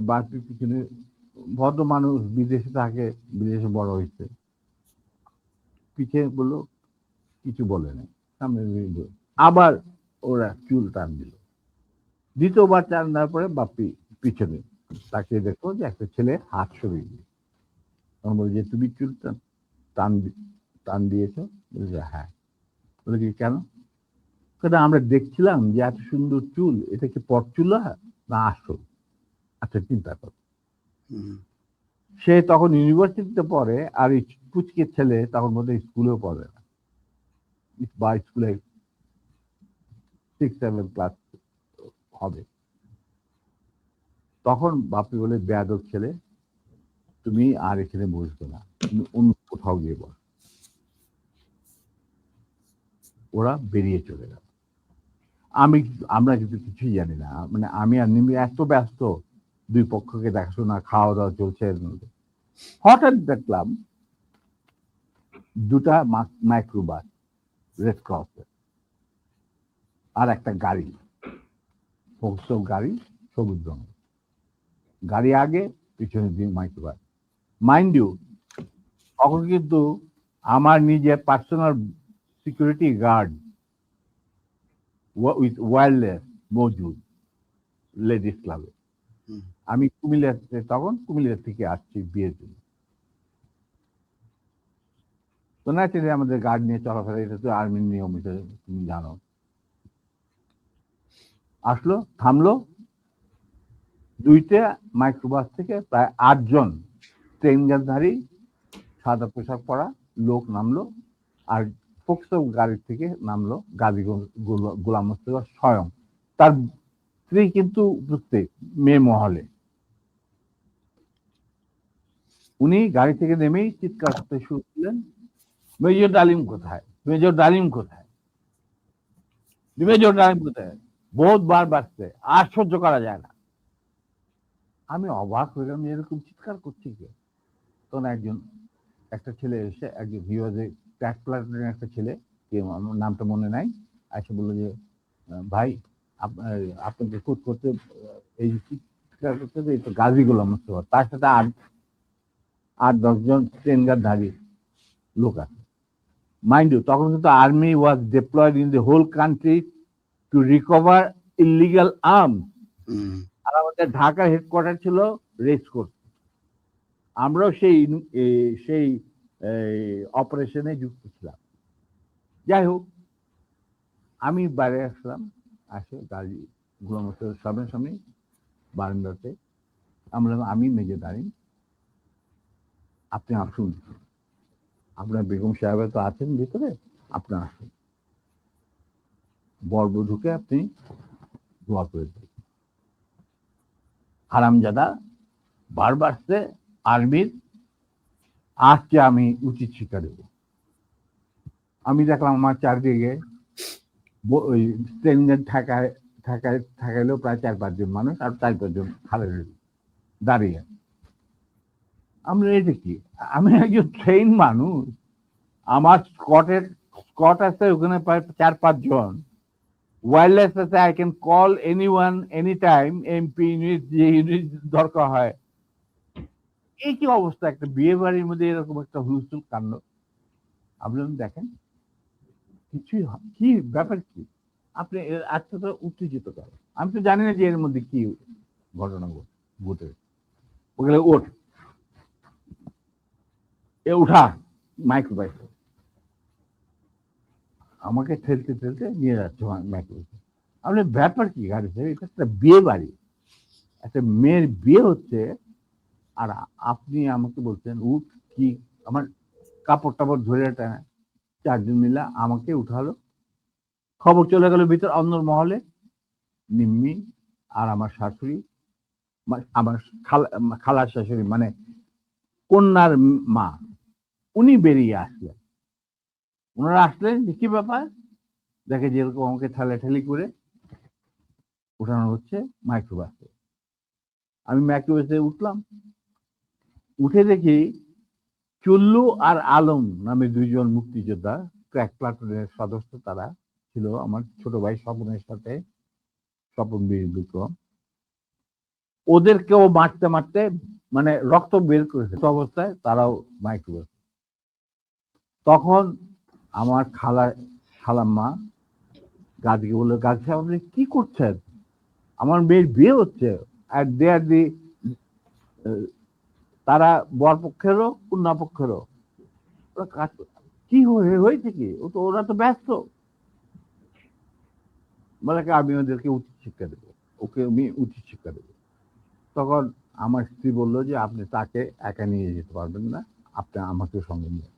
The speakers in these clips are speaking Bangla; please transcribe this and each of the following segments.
বাপির পিছনে ভদ্র মানুষ বিদেশে থাকে, বিদেশে বড় হয়েছে। পিছে বলল, কিছু বলে নাই। সামনে আবার ওরা চুল টান দিল। দ্বিতীয়বার টান দেওয়ার পরে বাপি পিছনে তাকে দেখো যে একটা ছেলে হাত সরিয়ে দিল। তখন বলে যে তুমি চুল টান টান টান দিয়েছ? বলে যে হ্যাঁ। বলে কি কেন? কেন? আমরা দেখছিলাম যে এত সুন্দর চুল, এটা কি পট পরচুলা না আসল? আচ্ছা চিন্তা কর সে তখন ইউনিভার্সিটিতে পড়ে আর এই পুচকে ছেলে তখন মধ্যে স্কুলেও পড়ে না। বা স্কুলে সিক্স সেভেন ক্লাস হবে। তখন বাপি বলে বেয়াদব ছেলে তুমি আর এখানে বসবে না তুমি অন্য কোথাও গিয়ে বস। ওরা বেরিয়ে চলে গেল। আমি আমরা কিন্তু কিছুই জানি না। মানে আমি আর নিমি এত ব্যস্ত দুই পক্ষকে দেখাশোনা খাওয়া দাওয়া চলছে এর মধ্যে। হঠাৎ দেখলাম দুটা মাইক্রোবাস রেড ক্রস আর একটা গাড়ি সব গাড়ি, সবুজ রঙ গাড়ি আগে পিছনে দিয়ে মাইক্রোবাস। মাইন্ড ইউ তখন কিন্তু আমার নিজের personal security guard with wireless মজুদ লেডিস ক্লাবে। আমি কুমিল্লাতে তখন কুমিল্লা থেকে আসছি বিয়ের জন্য। তো ন্যাচারালি আমাদের গার্ড নিয়ে চলাফেরা এটা তো আর্মির নিয়ম তুমি জানো। আসলো, থামলো, দুইটা মাইক্রোবাস থেকে প্রায় আটজন ট্রেন গানধারী সাদা পোশাক পরা লোক নামলো, আর ফোকসো গাড়ি থেকে নামলো গাজী গোলাম মোস্তফা স্বয়ং। তার স্ত্রী কিন্তু উপস্থিত, মেয়ে মহলে। উনি গাড়ি থেকে নেমেই চিৎকার করতে শুরু করলেন, মেজর ডালিম কোথায়? মেজর ডালিম কোথায়? মেজর ডালিম কোথায়? বহুতবার বাড়ছে, আর সহ্য করা যায় না। আমি অবাক হয়ে গেলাম এরকম চিৎকার করছি কে? তখন একজন, একটা ছেলে এসে, একজন হিওয়াজে ট্যাক প্লাটুনের একটা ছেলে, কে নামটা মনে নাই, এসে বলল যে, ভাই, আপ- আপনাকে খুদ করতে, এই চিৎকার করতে এই তো গাজী গোলাম তার সাথে আট আট দশজন ট্রেনগারধারী লোক আছে। মাইন্ড ইউ তখন কিন্তু army was deployed in the whole country to recover illegal arm আর আমাদের ঢাকার হেডকোয়ার্টার ছিল রেস কোর্স আমরাও সেই সেই অপারেশনে যুক্ত ছিলাম। যাই হোক আমি বাইরে আসলাম আসে গাড়ি গুলামতের সামনে সামনে বারান্দাতে। আমরা আমি মেজে দাঁড়িয়ে আপনি আসুন। আপনার বেগম সাহেব তো আছেন ভিতরে, আপনি আসুন। বর্বধূকে আপনি দোয়া করে দিন। হারামজাদা বারবার সে আর্মির, আজকে আমি উচিত শিক্ষা দেব। আমি দেখলাম আমার চারদিকে ওই ট্রেনের ঠেকায় ঠেকায়, ঠেকাইলেও প্রায় চার পাঁচজন মানুষ আর চার পাঁচজন খালে দাঁড়িয়ে আমরা এটা কি? আমি একজন ট্রেন মানুষ। আমার স্কটের স্কট আছে, ওখানে প্রায় চার পাঁচজন ওয়্যারলেস আছে I can call any one any time MP unit, যে ইউনিট দরকার হয়। এই কি অবস্থা? একটা বিয়ে বাড়ির মধ্যে এরকম একটা হুলস্থুল কাণ্ড। আপনি দেখেন, কিছুই কি ব্যাপার কি? আপনি আত্মটা উত্তেজিত করেন আমি তো জানি না যে এর মধ্যে কি ঘটনা ঘট- ওগুলো ওঠ। এ উঠা মাইক্রোবাইস আমাকে ঠেলতে ঠেলতে নিয়ে যাচ্ছে মাইক্রোবাইস আপনি ব্যাপার কি গাড়ি গাড়িতে এটা একটা বিয়ে বাড়ি। একটা মেয়ের বিয়ে হচ্ছে, আর আপনি আমাকে বলছেন, উঠ, কি? আমার কাপড় টাপড় ধরে টানা চারজন মিলে আমাকে উঠালো। খবর চলে গেল ভিতর অন্য মহলে। নিম্মি আর আমার শাশুড়ি আমার খালা খালার শাশুড়ি মানে কন্যার মা। উনি বেরিয়ে আসলেন। ওনারা আসলেন, যে কি ব্যাপার? দেখে যেরকম আমাকে ঠেলাঠেলি করে উঠানো হচ্ছে মাইক্রোবাসে আমি মাইক্রোবাসে উঠলাম। উঠে দেখি চুল্লু আর আলম নামে দুইজন মুক্তিযোদ্ধা, ক্র্যাক প্লাটুনের সদস্য তারা ছিল আমার ছোট ভাই স্বপনের সাথে, স্বপন বীর বিক্রম। ওদেরকেও মারতে মারতে মানে রক্ত বের করেছে তো অবস্থায় তারাও মাইক্রোওয়েভ তখন আমার খালা খালাম্মা গাছকে বলল সাহেব, আপনি কি করছেন? আমার মেয়ের বিয়ে হচ্ছে। আর দে আর দি তারা বর পক্ষেরও কন্যা পক্ষেরও ওরা কাজ কি হয়ে- হয়েছে কি? ও তো, ওরা তো ব্যস্ত। বলে, আমি ওদেরকে উচিত শিক্ষা দেবো। ওকে আমি উচিত শিক্ষা দেবো। তখন আমার স্ত্রী বলল যে, আপনি তাকে একা নিয়ে যেতে পারবেন না। আপনি আমাকে সঙ্গে নিয়ে।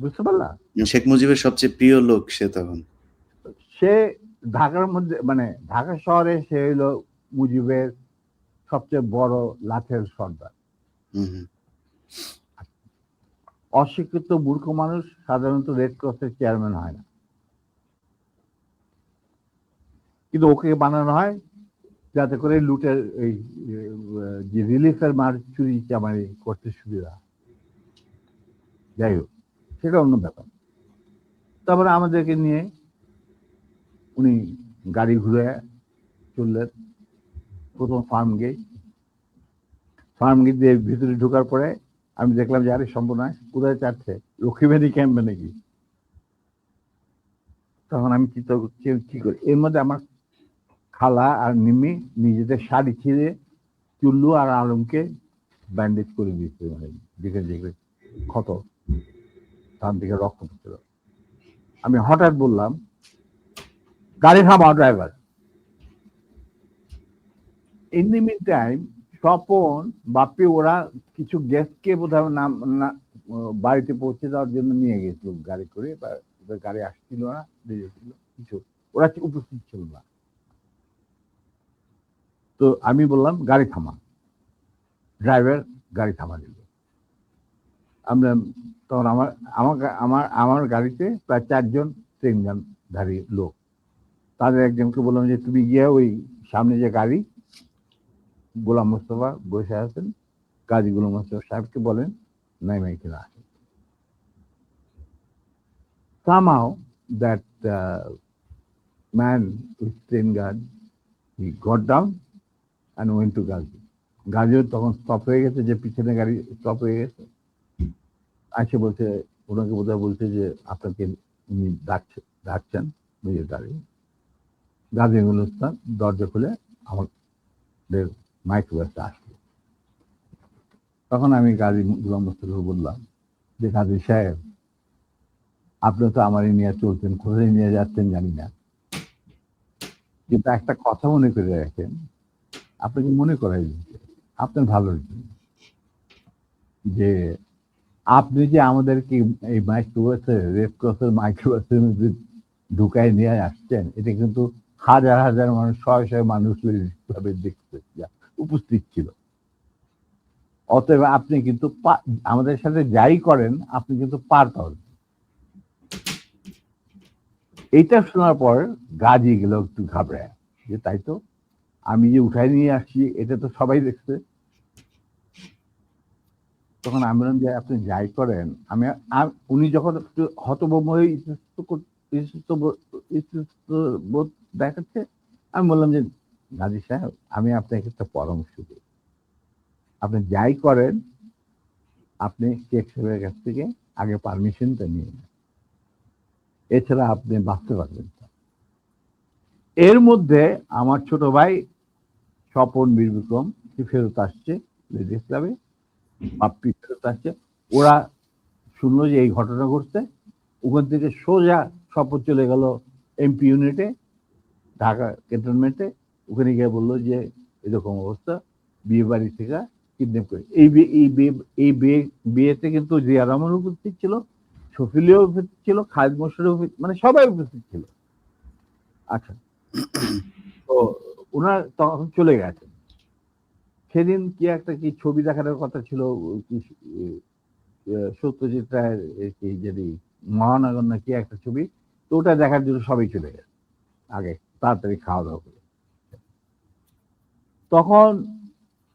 বুঝতে পারলা? শেখ মুজিবের সবচেয়ে প্রিয় লোক সে তখন। সে ঢাকার মধ্যে মানে ঢাকা শহরে সে হইল মুজিবের সবচেয়ে বড় লাঠের সর্দার। অশিক্ষিত মূর্খ মানুষ সাধারণত রেড ক্রসের চেয়ারম্যান হয় না। কিন্তু ওকে বানানো হয় যাতে করে লুটের এই যে রিলিফের মার চুরি চামারি করতে সুবিধা যাই হোক। সেটা অন্য ব্যাপার। তারপরে আমাদেরকে নিয়ে উনি গাড়ি ঘুরে চললেন প্রথম ফার্ম গেট ফার্ম গেট দিয়ে ভিতরে ঢোকার পরে আমি দেখলাম যে, আরে সম্পূর্ণ কোথায় চাচ্ছে? লক্ষ্মীবাড়ি ক্যাম্পে নাকি তখন আমি করছি কি করি? এর মধ্যে আমার খালা আর নিমি নিজেদের শাড়ি ছিঁড়ে চুল্লু আর আলমকে ব্যান্ডেজ করে দিয়েছে মানে যেখানে যেখানে ক্ষত। তার দিকে রক্ত পড়ছিল আমি হঠাৎ বললাম গাড়ি থামাও driver in the mean time Swapan Bapi ওরা কিছু গেস্টকে বোধহয় নাম না- বাড়িতে পৌঁছে দেওয়ার জন্য নিয়ে গেছিল গাড়ি করে বা গাড়ি আসছিল না দেরি হচ্ছিল, কিছু। ওরা উপস্থিত ছিল না? তো আমি বললাম গাড়ি থামা ড্রাইভার গাড়ি থামা দিল আমরা তখন আমার গা- আমার আমার গাড়িতে প্রায় চারজন ট্রেন গানধারী লোক। তাদের একজনকে বললাম যে তুমি গিয়ে ওই সামনে যে গাড়ি গোলাম মোস্তফা বসে আছেন কাজী গোলাম মোস্তফা সাহেবকে বলেন নাই মাই কিনা আসেন। Somehow that uh, man train train guard he down and and to Gazi. গাজিও তখন স্টপ হয়ে গেছে যে পিছনে গাড়ি স্টপ হয়ে গেছে। আসে বলছে, ওনাকে বোধহয় বলছে যে আপনাকে উনি ডাকছে, ডাকছেন নিজের গাড়ি। গাজী গুলস্তান দরজা খুলে আমাদের মাইক্রোবাসটা আসলো। তখন আমি গাজী গুলাম মোস্তফা বললাম, যে গাজী সাহেব, আপনি তো আমারই নিয়ে চলছেন, কোথায় নিয়ে যাচ্ছেন জানি না। কিন্তু একটা কথা মনে করে রাখেন আপনাকে মনে করাই দিচ্ছে আপনার ভালোর জন্য যে আপনি যে আমাদেরকে এই মাইক্রোবাসে রেড ক্রসের মাইক্রোবাসের মধ্যে ঢুকায় নিয়ে আসছেন, এটা কিন্তু হাজার হাজার মানুষ, শয়ে শয়ে মানুষ ভাবে দেখতে উপস্থিত ছিল। অতএব আপনি কিন্তু আমাদের সাথে যাই করেন, আপনি কিন্তু পার পাবেন। এইটা শোনার পর গাজি গেল একটু ঘাবড়ায়, যে তাই তো, আমি যে উঠাই নিয়ে আসছি, এটা তো সবাই দেখছে। তখন আমি বললাম যে, আপনি যাই করেন। আমি উনি যখন একটু হতভম্ব হয়ে বোধ- দেখাচ্ছে, আমি বললাম যে, গাজী সাহেব, আমি আপনাকে একটা পরামর্শ দিই। আপনি যাই করেন, আপনি শেখ সাহেবের কাছ থেকে আগে পারমিশনটা নিয়ে নেন। এছাড়া আপনি বাঁচতে পারবেন এর মধ্যে আমার ছোট ভাই স্বপন বীর বিক্রম সে ফেরত আসছে লেডিস ক্লাবে। আসছে। ওরা শুনলো যে এই ঘটনা ঘটছে। ওখান থেকে সোজা স্বপন চলে গেল এমপি ইউনিটে, ঢাকা ক্যান্টনমেন্টে। ওখানে গিয়ে বলল যে, এরকম অবস্থা, বিয়ে বাড়ি থেকে কিডন্যাপ করে। এই এই বিয়ে এই বিয়ে, বিয়েতে কিন্তু জিয়া রহমান উপস্থিত ছিল শফিলিও উপস্থিত ছিল, খালেদ মোশারফ মানে সবাই উপস্থিত ছিল। আচ্ছা। তো ওনার তখন চলে গেছে। সেদিন কি একটা কি ছবি দেখানোর কথা ছিল সত্যজিৎ রায়ের যদি মহানগর না কি একটা ছবি তো ওটা দেখার জন্য সবাই চলে গেছে আগে তাড়াতাড়ি খাওয়া দাওয়া করে। তখন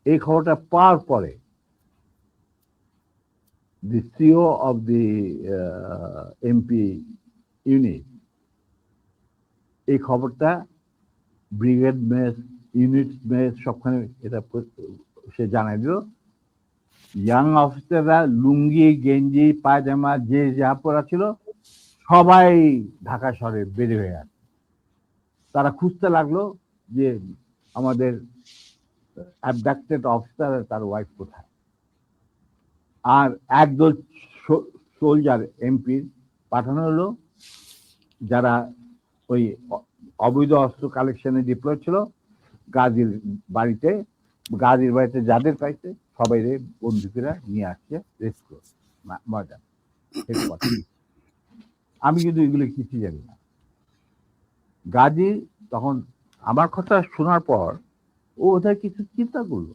এই খবরটা পাওয়ার পরে CEO of the uh, MP unit এই খবরটা ব্রিগেড মেস ইউনিট সবখানে এটা সে জানাই দিল ইয়াং অফিসাররা লুঙ্গি, গেঞ্জি, পায়জামা, যে যা পরা ছিল, সবাই ঢাকা শহরে বেরিয়ে হয়ে আছে। তারা খুঁজতে লাগল যে আমাদের অ্যাবডাক্টেড অফিসার তার ওয়াইফ কোথায়। আর একদল সোলজার এমপির পাঠানো হলো, যারা ওই অবৈধ অস্ত্র কালেকশনে ডিপ্লয় ছিল। গাজীর বাড়িতে গাজীর বাড়িতে যাদের পাইছে সবাই রে বন্দুকেরা নিয়ে আসছে রেস্কিউ মজা আমি কিন্তু এগুলো কিছু জানি না। গাজী তখন আমার কথা শোনার পর ও ওদের কিছু চিন্তা করল।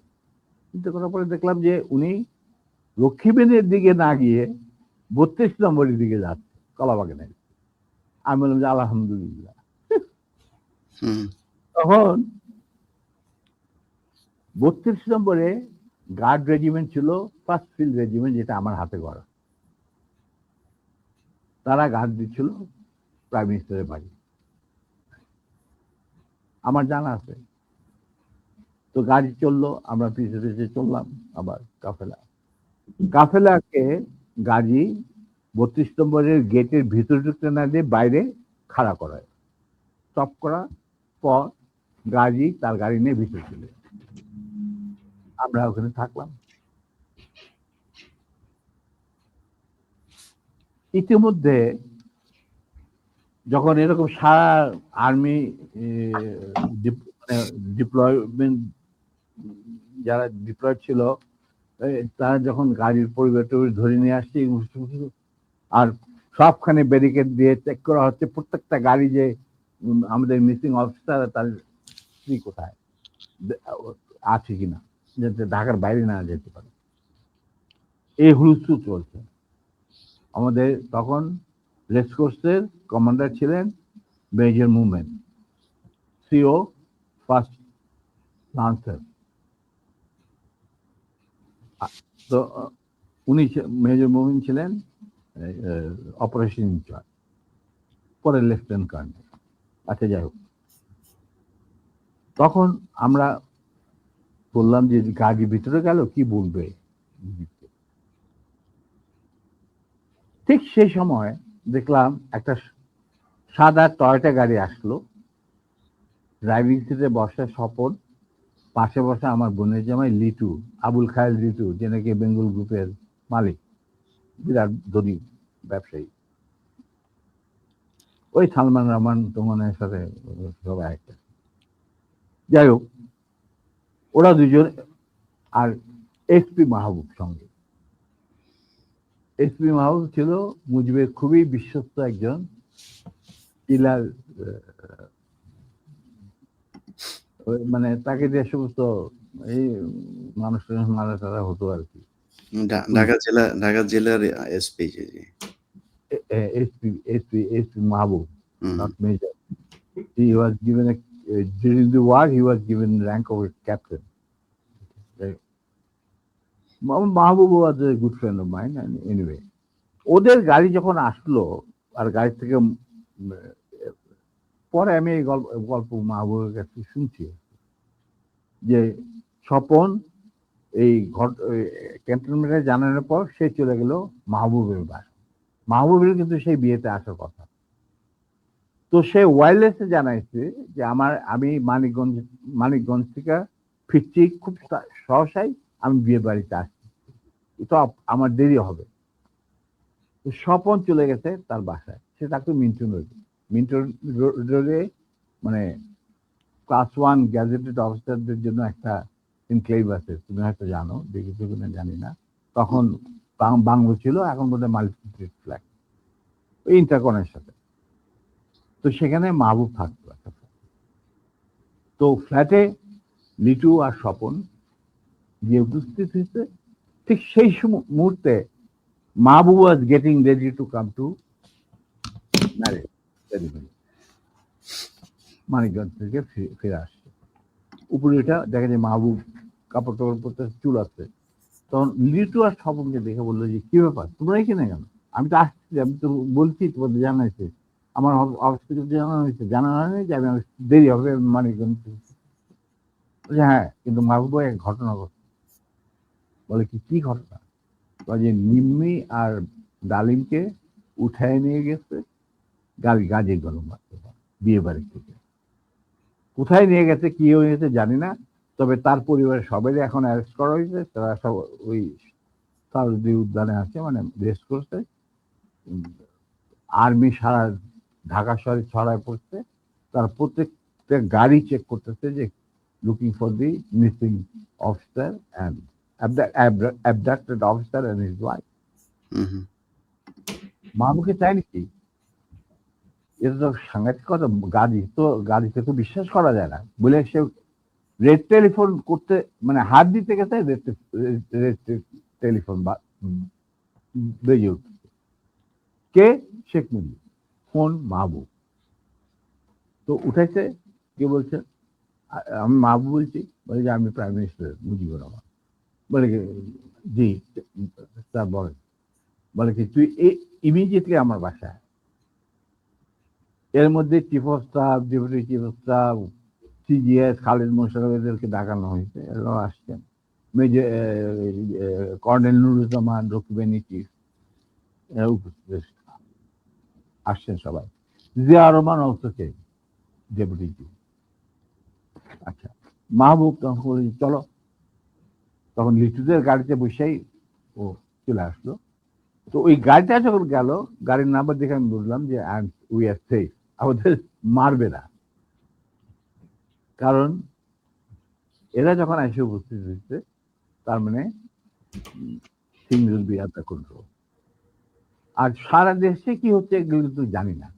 চিন্তা করার পরে দেখলাম যে উনি লক্ষ্মীবেনের দিকে না গিয়ে বত্রিশ নম্বরের দিকে যাচ্ছে কলাবাগানের আমি বললাম যে আলহামদুলিল্লাহ। হুম। তখন বত্রিশ নম্বরে গার্ড রেজিমেন্ট ছিল ফার্স্ট ফিল্ড রেজিমেন্ট যেটা আমার হাতে গড়া। তারা গার্ড দিচ্ছিল প্রাইম মিনিস্টারের বাড়ি। আমার জানা আছে। তো গাড়ি চলল, আমরা পিছনে পিছিয়ে চললাম আবার কাফেলা। কাফেলাকে গাড়ি বত্রিশ নম্বরের গেটের ভিতরে ঢুকতে না দিয়ে বাইরে খাড়া করায়। স্টপ করা পর গাড়ি তার গাড়ি নিয়ে ভিতরে চলে যায়। আমরা ওখানে থাকলাম। ইতিমধ্যে যখন এরকম সারা আর্মি ডিপ্লয়মেন্ট যারা ডিপ্লয় ছিল তারা যখন গাড়ির পরিবার ধরে নিয়ে আসছে আর সবখানে ব্যারিকেড দিয়ে চেক করা হচ্ছে, প্রত্যেকটা গাড়ি যে আমাদের মিসিং অফিসার তার স্ত্রী কোথায়? আছে কিনা? যাতে ঢাকার বাইরে না যেতে পারে। এই হুলস্থুল চলছে। আমাদের তখন রেসকোর্সের কমান্ডার ছিলেন major movement CO first lancer তো, উনি মেজর মুভমেন্ট ছিলেন অপারেশন ইনচার্জ পরে লেফটেন্যান্ট কর্নেল আচ্ছা যাই হোক। তখন আমরা বললাম যে গাড়ি ভিতরে গেল, কি বলবে? ঠিক সেই সময় দেখলাম একটা সাদা টয়টা গাড়ি আসলো। ড্রাইভিং সিটে বসা স্বপন, পাশে বসা আমার বোনের জামাই লিটু, আবুল খায়ের লিটু, যে নাকি বেঙ্গল গ্রুপের মালিক, বিরাট ধনী ব্যবসায়ী। ওই সালমান রহমান তোমানের সাথে সবাই একটা যাই হোক ওরা দুজন আর এসপি মাহবুব সঙ্গে। এসপি মাহবুব ছিল মুজিবের খুবই বিশ্বস্ত একজন কিলার মানে তাকে যে সমস্ত এই মানুষ মারা টারা হতো আর কি। ঢাকা জেলা ঢাকা জেলার SP SP SP SP Mahbub major. He was given a uh, during the war. He was given rank of a captain. Was a good friend of mine, and anyway, ওদের গাড়ি যখন আসলো আর গাড়ি থেকে পরে আমি এই গল্প গল্প মাহবুবের কাছে শুনছি যে স্বপন এই ঘট ক্যান্টনমেন্টে জানানোর পর সে চলে গেল মাহবুবের বাসা মাহবুবের কিন্তু সেই বিয়েতে আসার কথা। তো সে ওয়ারলেসে জানাইছে যে আমার, আমি মানিকগঞ্জ মানিকগঞ্জ থেকে ফিরছি, খুব সহসাই আমি বিয়ে বাড়িতে আসছি। তো আমার দেরি হবে। স্বপন চলে গেছে তার বাসায়। সে থাকতো মিন্টু রোডে মিন্টু রোডে মানে ক্লাস ওয়ান গ্যাজেটেড অফিসারদের জন্য একটা ইনক্লেভ আছে। তুমি হয়তো জানো, দেখেছ কিনা জানি না। তখন বাংলো ছিল, এখন বোধহয় মাল্টি ফ্ল্যাট ওই ইন্টারকনের সাথে। তো সেখানে মাহবুব থাকতো একটা তো ফ্ল্যাটে লিটু আর স্বপন গিয়ে উপস্থিত হয়েছে। ঠিক সেই মুহূর্তে Mahbub was getting ready to come to Manikganj থেকে ফিরে আসছে উপরে এটা দেখা যায় মাহবুব কাপড় টাপড় পরতে চুল আছে। তখন লিটু আর স্বপনকে দেখে বলল যে, কি ব্যাপার? তোমরা এখানে কেন? আমি তো আসছি, আমি তো বলছি, তোমাদের জানাইছে। আমার থেকে জানানো হয়েছে। জানানো হয়নি যে আমি দেরি হবে মানিকগঞ্জ বলছে হ্যাঁ কিন্তু মাহবুব এক ঘটনা ঘটছে। বলে, কি কি ঘটনা? যে নিম্মি আর ডালিমকে উঠায় নিয়ে গেছে, গাড়ি গাজে গরম মারতে বিয়ে বাড়ি থেকে। কোথায় নিয়ে গেছে, কি হয়েছে জানি না, তবে তার পরিবারের সবাই এখন অ্যারেস্ট করা হয়েছে, তারা সব ওই সারদি উদ্যানে আছে মানে রেস্ট করছে। আর্মি সারা ঢাকা শহরে ছড়ায় পড়ছে তার প্রত্যেকটা গাড়ি চেক করতেছে যে looking for the missing officer officer and his wife. হুম হুম মামুকে চাই নাকি? এটা তো সাংঘাতিক কথা গাড়ি তো গাড়িতে তো বিশ্বাস করা যায় না। বলে সে রেড টেলিফোন করতে মানে হাত দিতে গেছে রেড রেড টেলিফোন বা বেজে উঠছে। কে? শেখ মুজিব। ফোন মাহবুব তো উঠাইছে কে বলছে? আমি মাহবুব বলছি, বলে যে আমি প্রাইম মিনিস্টার মুজিবুর রহমান। বলে জি স্যার বলেন বলে কি তুই ইমিডিয়েটলি আমার বাসায় এর মধ্যে chief of staff deputy chief of staff CGS Khaled Mosharraf এদেরকে ডাকানো হয়েছে, এরাও আসছেন। মেজর কর্নেল নুরুজ্জামান রকিবানি চিফ এরা উপস্থিত আসছেন সবাই। জিয়া রহমান অবস্থা ডেপুটি চিফ আচ্ছা মাহবুব তখন বলে চলো। তখন লিটুদের গাড়িতে বসেই ও চলে আসলো। তো ওই গাড়িটা যখন গেল, গাড়ির নাম্বার দেখে আমি বুঝলাম যে উই আর সেফ আমাদের মারবে না। কারণ এরা যখন এসে উপস্থিত হয়েছে, তার মানে things will be under control আর সারা দেশে কি হচ্ছে এগুলো কিন্তু জানি না।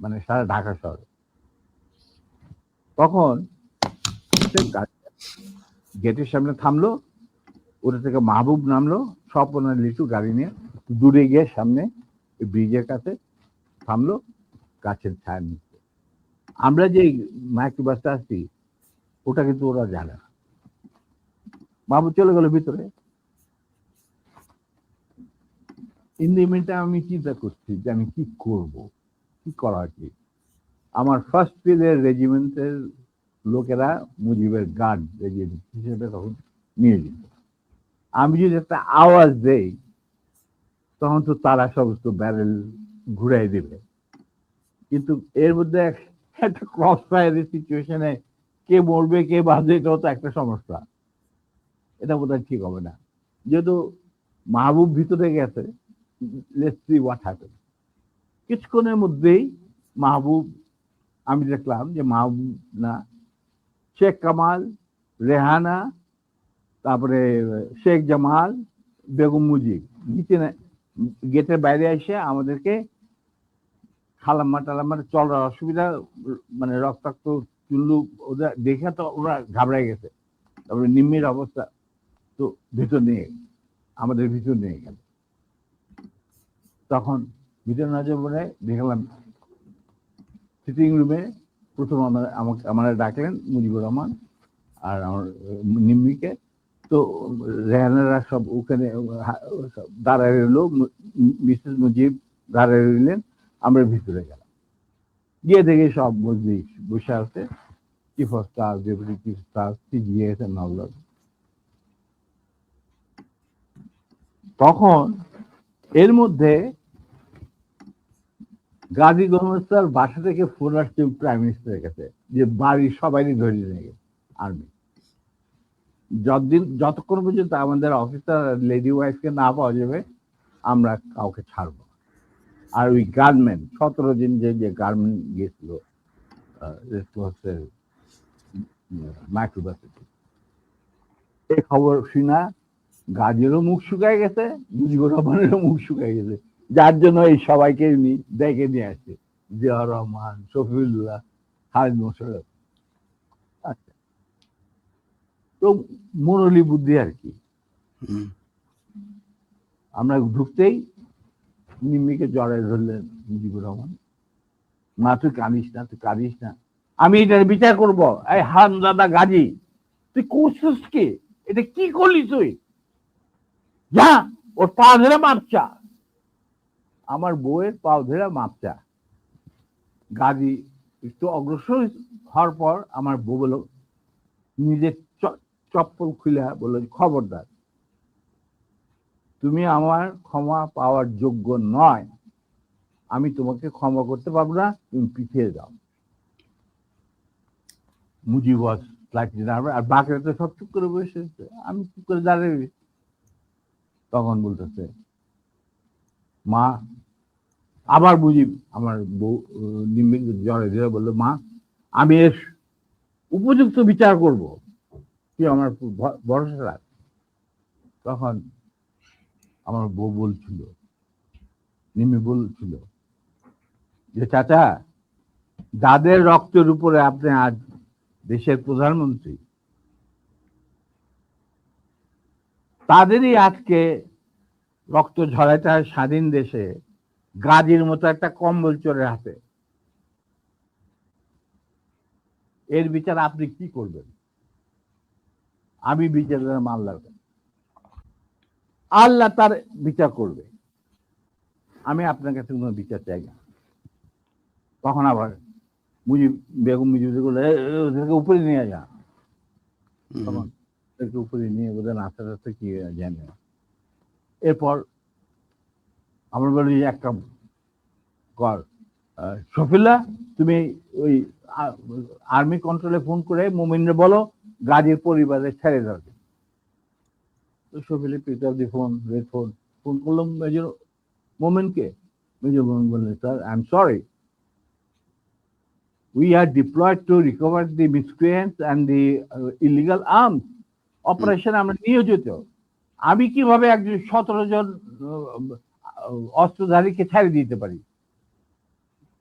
মানে সারা ঢাকা শহরে। তখন গেটের সামনে থামলো, ওটা থেকে মাহবুব নামলো, স্বপন লিটু গাড়ি নিয়ে দূরে গিয়ে সামনে ব্রিজের কাছে থামলো, গাছের ছায়া নিচ্ছে আমরা যে মাইক্রো বাসটা আসছি, ওটা কিন্তু ওরা জানে না। মাহবুব চলে গেল ভিতরে। ইন দি আমি চিন্তা করছি যে আমি কি করব, কি করা উচিত? আমার ফার্স্ট ফিল্ডের রেজিমেন্টের লোকেরা মুজিবের গার্ড রেজিমেন্ট হিসেবে তখন নিয়োজিত আমি যদি একটা আওয়াজ দেই, তখন তো তারা সমস্ত ব্যারেল ঘুরাই দেবে। কিন্তু এর মধ্যে একটা ক্রস ফায়ারের সিচুয়েশনে কে মরবে, কে বাঁচবে, এটাও তো একটা সমস্যা। এটা বোধ ঠিক হবে না। যেহেতু মাহবুব ভিতরে গেছে লেটস সি হোয়াট হ্যাপেন কিছুক্ষণের মধ্যেই মাহবুব আমি দেখলাম যে মাহবুব না, শেখ কামাল, রেহানা, তারপরে শেখ জামাল, বেগম মুজিব নিচে গেটের বাইরে এসে আমাদেরকে খালাম্মা টালাম্মার চলার অসুবিধা মানে রক্তাক্ত চুল্লু ওদের দেখে তো ওরা ঘাবড়ায় গেছে। তারপরে নিম্মির অবস্থা তো ভিতর নিয়ে, আমাদের ভিতর নিয়ে গেল তখন ভিতর না যাব দেখলাম সিটিং রুমে প্রথম আমার, আমাকে, আমার ডাকলেন মুজিবুর রহমান আর আমার নিম্মিকে। তো রেহানারা সব ওখানে দাঁড়ায় রইল মিসেস মুজিব দাঁড়ায় রইলেন, আমরা ভিতরে গেলাম। গিয়ে দেখি সব মজলিস বসে আছে chief of staff deputy chief staff CGS নগর তখন এর মধ্যে গাজী গহমস্তার বাসা থেকে ফোন আসছে প্রাইম মিনিস্টারের কাছে যে বাড়ির সবাই ধরে নিয়ে গেছে আর্মি যতদিন, যতক্ষণ পর্যন্ত আমাদের অফিসার লেডি ওয়াইফকে না পাওয়া যাবে, আমরা কাউকে ছাড়ব আর ওই গার্মেন্ট সতেরো দিন যে যে গার্মেন্ট গিয়েছিল মাইক্রোবাসে এই খবর শুনা গাজেরও মুখ শুকায় গেছে মুজিবুর রহমানেরও মুখ শুকায় গেছে। যার জন্য এই সবাইকে ডেকে নিয়ে আসছে জিয়া রহমান শফিউল্লাহ খালিদ মোশারফ আচ্ছা। তো মুরলি বুদ্ধি আর কি। আমরা ঢুকতেই নিম্মিকে জড়াই ধরলেন মুজিবুর রহমান। মা তুই কাঁদিস না তুই কাঁদিস না। আমি এটার বিচার করব। এই হান দাদা গাজী তুই করছিস কে? এটা কি করলি তুই? যা ওর পা ধরে মাপচা আমার বউয়ের পা ধরে মাপচা। গাজী একটু অগ্রসর হওয়ার পর আমার বউ বলল, নিজের চপ্পল খুলে বলল, খবরদার। তুমি আমার ক্ষমা পাওয়ার যোগ্য নয়। আমি তোমাকে ক্ষমা করতে পারব না, তুমি পিছিয়ে যাও। মুজি লাইটলি দাঁড়াবে আর বাকিরা তো সব চুপ করে বসে। আমি চুপ করে দাঁড়িয়ে তখন বলতেছে মা, আবার বুঝি আমার বউ জ্বরে ধরে বলল, মা, আমি এর উপযুক্ত বিচার করব। তুই আমার ভরসা রাখ। তখন আমার বউ বলছিল নিমি বলছিল যে, চাচা, যাদের রক্তের উপরে আপনি আজ দেশের প্রধানমন্ত্রী, তাদেরই আজকে রক্ত ঝরাইতে হয় স্বাধীন দেশে। গাজীর মতো একটা কম্বল চোরের হাতে। এর বিচার আপনি কি করবেন? আমি বিচার আল্লাহর আল্লাহ তার বিচার করবে। আমি আপনার কাছে কোনো বিচার চাই না। তখন আবার মুজিব বেগম মুজিব বলল, "এ, এ, ওদেরকে উপরে নিয়ে যা। তখন উপরে নিয়ে ওদের নাচতে টাচতে কি জানে না। এরপর আমরা বলি যে একটা কর শফিল্লা তুমি ওই আর্মি কন্ট্রোলে ফোন করে মোমিনরে বলো গাজীর পরিবারে ছেড়ে যাবে তো শফিলে pick up the phone red phone phone করলাম মেজর মোমেনকে। মেজর মোমেন বললেন sir I am sorry we are deployed to recover the and the uh, illegal arms. Operation আমরা নিয়োজিত। আমি কীভাবে একজন সতেরো জন অস্ত্রধারীকে ছেড়ে দিতে পারি?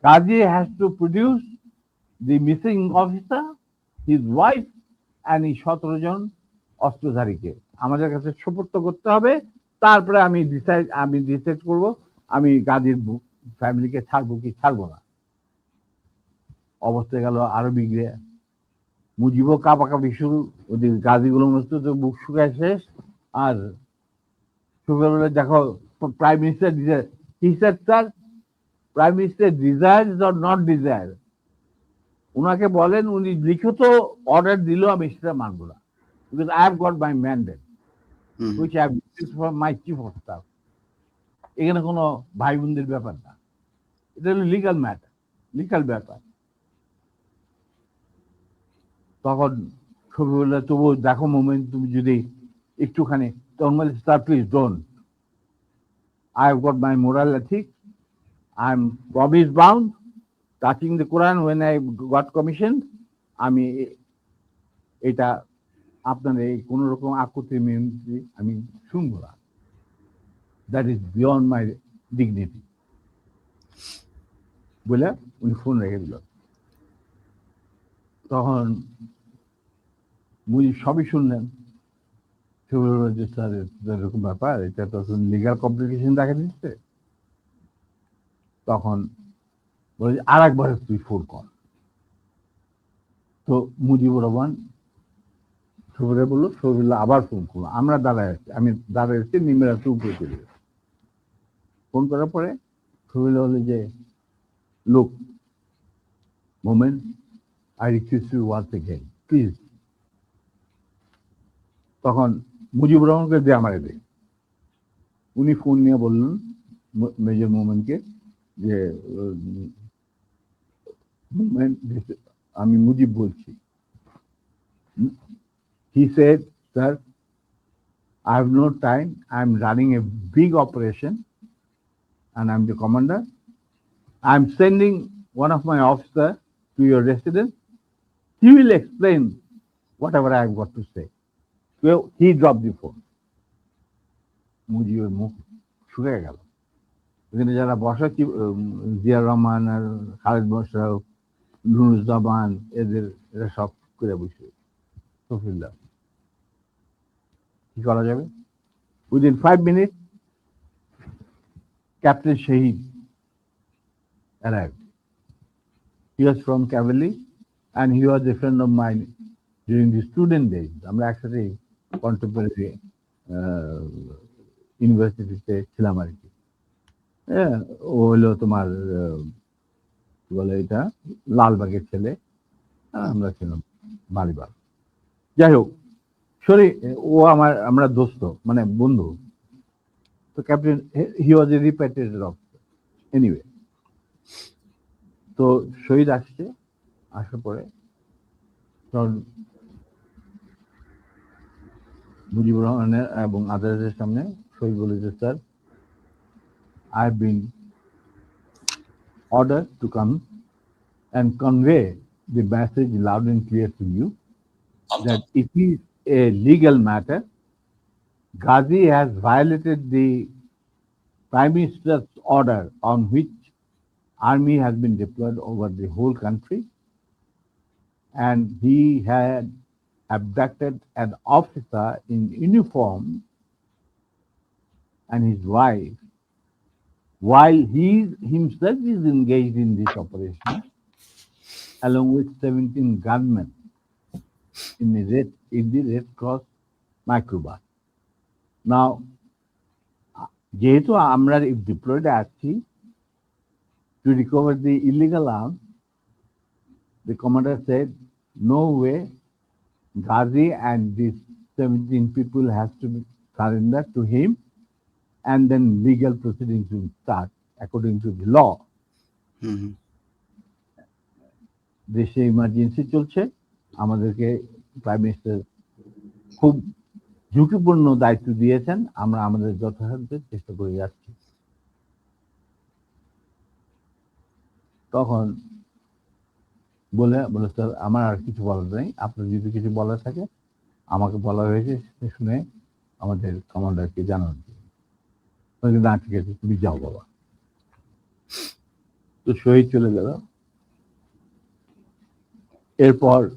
Kazi has to produce the missing officer his wife and এই সতেরো জন অস্ত্রধারীকে। আমাদের কাছে সুপর্ত করতে হবে। তারপরে আমি ডিসাইড আমি ডিসাইড করব, আমি গাজীর ফ্যামিলিকে ছাড়বো কি ছাড়বো না। অবস্থা গেল আরও বিগড়ে। মুজিবও কাপাকাপি শুরু। ওদের গাজীগুলো মতো তো বুক শুকায় শেষ। আর সকালবেলা দেখো প্রাইম মিনিস্টার ডিজায়ার কি sir sir prime minister desire or not desire ওনাকে বলেন উনি লিখিত অর্ডার দিলেও আমি সেটা মানবো না because I have got my mandate have received from my chief of staff. এখানে কোনো ভাই বোনদের ব্যাপার না। এটা হলো লিগাল ম্যাটার লিগাল ব্যাপার। তখন ছবি বললে তবু দেখো মোমেন্ট তুমি যদি একটুখানি, তখন sir please don't I got my moral ethic I am promise bound touching the Koran when I got commission আমি এটা আপনার এই কোনো রকম আকুতি মিনতি আমি শুনব না। That is beyond my dignity বলে উনি ফোন রেখে দিল। তখন মুজি সবই শুনলেন। সে বলল স্যার, এরকম ব্যাপার, এটা তো লিগাল কমপ্লিকেশন দেখা দিচ্ছে। তখন বলে আর একবার তুই ফোন কর। তো মুজিবুর রহমান সবরে বলল, সবরুল্লাহ, আবার ফোন করল আমরা দাঁড়ায় আছি, আমি দাঁড়ায় আছি নিমের হাতে উপরে চলে ফোন করার পরে সবরুল্লাহ হলো যে, লোক moment I request you once please তখন মুজিবুর রহমানকে দে আমারে দে উনি ফোন নিয়ে বললেন ম- মেজর মোমেনকে যে মোমেন আমি মুজিব বলছি he said, Sir, I have no time. I'm running a big operation and I'm the commander. I'm sending one of my officer to your residence. He will explain whatever I've got to say. So he dropped the phone. মুজিবের মুখ শুকিয়ে গেল এখানে যারা বসা জিয়া রহমান আর খালেদ মোশারফ নুরুজ্জামান এদের, এরা সব করে বসে সফিল্লা কি করা যাবে within five minute captain Shahid arrived. He was from Cavalry and he was a friend of mine during the student days. আমরা একসাথে কন্টেম্পোরারি ইউনিভার্সিটিতে ছিলাম আর কি। হ্যাঁ, ও হলো তোমার কি বলে এটা লালবাগের ছেলে। আর আমরা ছিলাম মালিবাগ যাই হোক সরি ও আমার আমরা দোস্ত মানে বন্ধু। তো captain he was a repatriated officer anyway তো শহীদ আসছে আসার পরে মুজিবুর রহমানের এবং আদালতের সামনে শহীদ বলেছে sir I been ordered to come and convey the message loud and clear to you that it is a legal matter. Ghazi has violated the Prime Minister's order on which army has been deployed over the whole country. And he had abducted an officer in uniform and his wife while he himself is engaged in this operation along with 17 gunmen in the Red, in the Red Cross microbus. Now, যেহেতু আমরা ডিপ্লয়েড আছি to recover the illegal arms, the commander said, no way, Ghazi and these 17 people has to be surrendered to him and then legal proceedings will start according to the law. দেশে ইমার্জেন্সি চলছে আমাদেরকে প্রাইম মিনিস্টার খুব ঝুঁকিপূর্ণ দায়িত্ব দিয়েছেন আমরা আমাদের যথাসাধ্য চেষ্টা করে যাচ্ছি তখন বলে বলে, স্যার, আমার আর কিছু বলার নেই। আপনার যদি কিছু বলার থাকে, আমাকে বলা হয়েছে শুনে আমাদের কমান্ডারকে জানান। না, ঠিক আছে, তুমি যাও বাবা। তো শহীদ চলে গেল। এরপর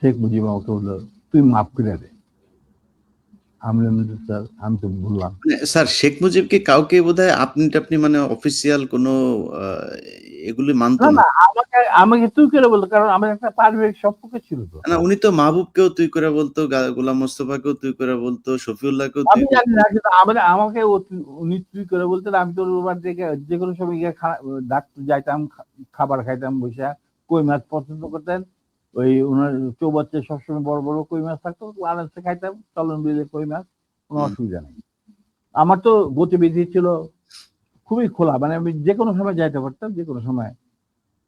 শেখ মুজিব আমাকে বলল তুই মাফ করে দে। আমি তো বললাম মানে স্যার শেখ মুজিবকে কাউকে বোধহয় আপনি টাপনি মানে অফিসিয়াল কোনো আহ, এগুলি মানতো না আমাকে আমাকে তুই করে বলতো কারণ আমার একটা পারিবারিক সম্পর্ক ছিল তো। না উনি তো মাহবুবকেও তুই করে বলতো গোলাম মোস্তফাকেও তুই করে বলতো শফিউল্লাহকেও তুই আমি জানি না কিন্তু আমাদের আমাকে উনি তুই করে বলতেন আমি তোর ওবার থেকে যে কোনো সময় গিয়ে ডাক্তার যাইতাম খাবার খাইতাম বসে কই মাছ পছন্দ করতেন ওই ওনার চৌবাচ্চা সবসময় বড় বড় কই মাছ থাকতো আরামসে খাইতাম চলন বিলে কই মাছ কোনো অসুবিধা নেই। আমার তো গতিবিধি ছিল খুবই খোলা মানে আমি যে কোনো সময় যাইতে পারতাম যে কোনো সময়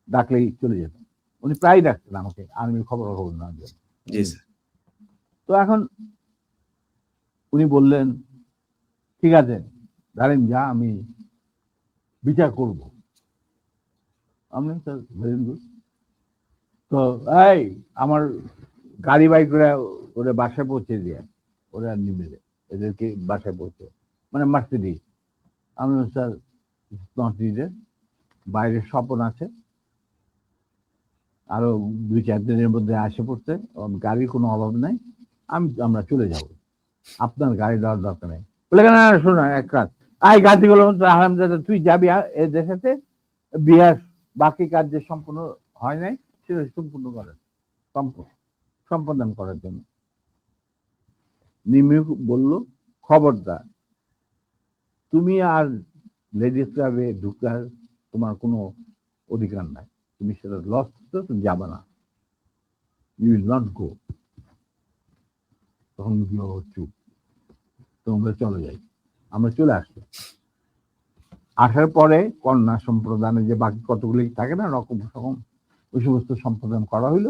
ডাকলেই চলে যেতাম। উনি প্রায় ডাকতেন আমাকে আর্মির খবর খবর না। তো এখন উনি বললেন ঠিক আছে দাঁড়েন যা আমি বিচার করব। আমি স্যার ভেরি গুড। তো, এই, আমার গাড়ি বাইক করে ওরা বাসায় পৌঁছে দিয়ে, ওরা নিবে এদেরকে বাসায় পৌঁছে। মানে মার্সিডিজ আমি স্যার নট বাইরে স্বপন আছে। আরও দুই, চার দিনের মধ্যে আসে পড়তে, ওর গাড়ির কোনো অভাব নাই। আমি, আমরা চলে যাব। আপনার গাড়ি দেওয়ার দরকার নেই। বলে কেন এক কাজ আই গাড়িগুলো আরামদাদা তুই যাবি আ- এ দেশেতে বিহার বাকি কাজ যে সম্পূর্ণ হয় নাই সেটা সম্পূর্ণ সম্প- সম্পাদন করার জন্য। নিমি বলল, খবরদার, তুমি আর লেডিস ক্লাবে ঢুকার তোমার কোনো অধিকার নাই। তুমি সেটা লস তুমি যাবে না। ইউ উইল নট গো তখন চুপ। তোমরা চলে যাই। আমরা চলে আসলো আসার পরে কন্যা সম্প্রদানে যে বাকি কতগুলি থাকে না, রকম রকম ওই সমস্ত সম্পাদন করা হইল।